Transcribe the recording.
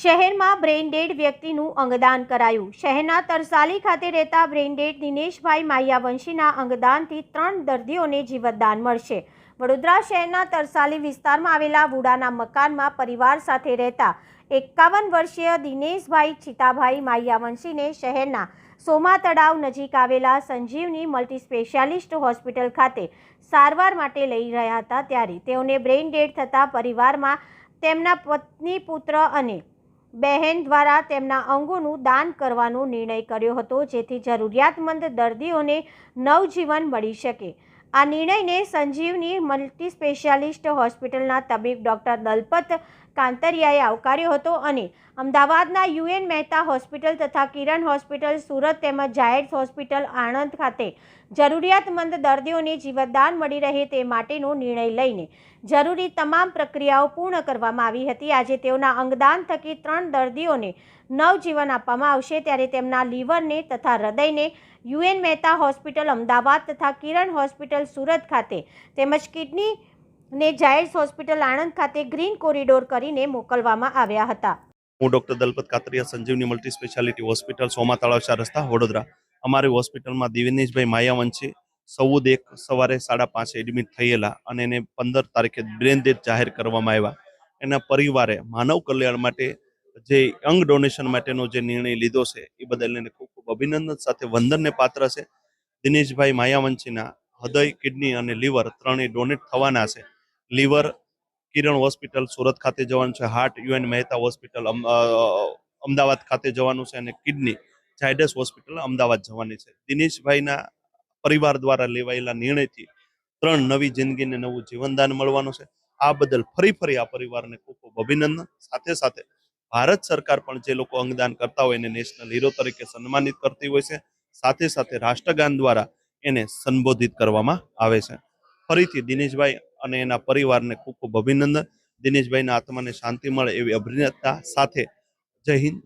શહેરમાં brain dead વ્યક્તિનું અંગદાન કરાયું. શહેરના તરસાલી ખાતે રહેતા બ્રેઇનડેડ દિનેશભાઈ માયાવંશીના અંગદાનથી ત્રણ દર્દીઓને જીવતદાન મળશે. વડોદરા શહેરના તરસાલી વિસ્તારમાં આવેલા વુડાના મકાનમાં પરિવાર સાથે રહેતા એકાવન વર્ષીય દિનેશભાઈ ચિતાભાઈ માયાવંશીને શહેરના સોમા તળાવ નજીક આવેલા સંજીવની મલ્ટી સ્પેશિયાલિસ્ટ હોસ્પિટલ ખાતે સારવાર માટે લઈ રહ્યા હતા. ત્યારે તેઓને બ્રેઇન ડેડ થતાં પરિવારમાં તેમના પત્ની, પુત્ર અને બહેન દ્વારા તેમના અંગોનું દાન કરવાનો નિર્ણય કર્યો હતો, જેથી જરૂરિયાતમંદ દર્દીઓને નવજીવન મળી શકે. આ નિર્ણયને સંજીવની મલ્ટી સ્પેશિયાલિસ્ટ હોસ્પિટલના તબીબ ડૉક્ટર દલપત કાંતરિયાએ આવકાર્યો હતો અને અમદાવાદના યુએન મહેતા હોસ્પિટલ તથા કિરણ હોસ્પિટલ, સુરત તેમજ જાયડ્સ હોસ્પિટલ, આણંદ ખાતે જરૂરિયાતમંદ દર્દીઓને જીવતદાન મળી રહે તે માટેનો નિર્ણય લઈને જરૂરી તમામ પ્રક્રિયાઓ પૂર્ણ કરવામાં આવી હતી. આજે તેઓના અંગદાન થકી ત્રણ દર્દીઓને નવજીવન આપવામાં આવશે ત્યારે તેમના લીવરને તથા હૃદયને યુએન મહેતા હોસ્પિટલ અમદાવાદ તથા કિરણ હોસ્પિટલ સુરત ખાતે તેમજ કિડની ને જાયડ્સ હોસ્પિટલ આણંદ ખાતે ગ્રીન કોરિડોર કરીને મોકલવામાં આવ્યા હતા. હું doctor Dalpat Katariya Sanjivani multi speciality hospital Soma Talav ચાર રસ્તા, વડોદરા. અમારી હોસ્પિટલમાં દિવિનેશભાઈ માયાવંશી સૌદ એક સવારે સાડા પાંચે એડમિટ થયેલા અને એને પંદર તારીખે બ્રેન ડેથ જાહેર કરવામાં આવ્યા. એના પરિવારે માનવ કલ્યાણ માટે જે અંગ ડોનેશન માટેનો જે નિર્ણય લીધો છે, એ બદલ એને ખૂબ ખૂબ અભિનંદન. સાથે વંદનને પાત્ર છે. દિનેશભાઈ માયાવંશીના હૃદય, કિડની અને લીવર ત્રણેય ડોનેટ થવાના છે. લીવર કિરણ હોસ્પિટલ સુરત ખાતે જવાનું છે. Heart U N Mehta hospital અમ- અમદાવાદ ખાતે જવાનું છે અને કિડની ઝાયડસ હોસ્પિટલ અમદાવાદ જવાની છે. દિનેશભાઈના પરિવાર દ્વારા લેવાયેલા નિર્ણયથી ત્રણ નવી જિંદગીને નવું જીવનદાન મળવાનું છે. આ બદલ ફરી ફરી આ પરિવારને ખૂબ ખૂબ અભિનંદન. સાથે સાથે ભારત સરકાર પણ જે લોકો અંગદાન કરતા હોય એને નેશનલ હીરો તરીકે સન્માનિત કરતી હોય છે, સાથે સાથે રાષ્ટ્રગાન દ્વારા એને સંબોધિત કરવામાં આવે છે. ફરીથી દિનેશભાઈ અને એના પરિવારને ખૂબ ખૂબ અભિનંદન. દિનેશભાઈના આત્માને શાંતિ મળે એવી અભિનેતા સાથે જય હિન્દ.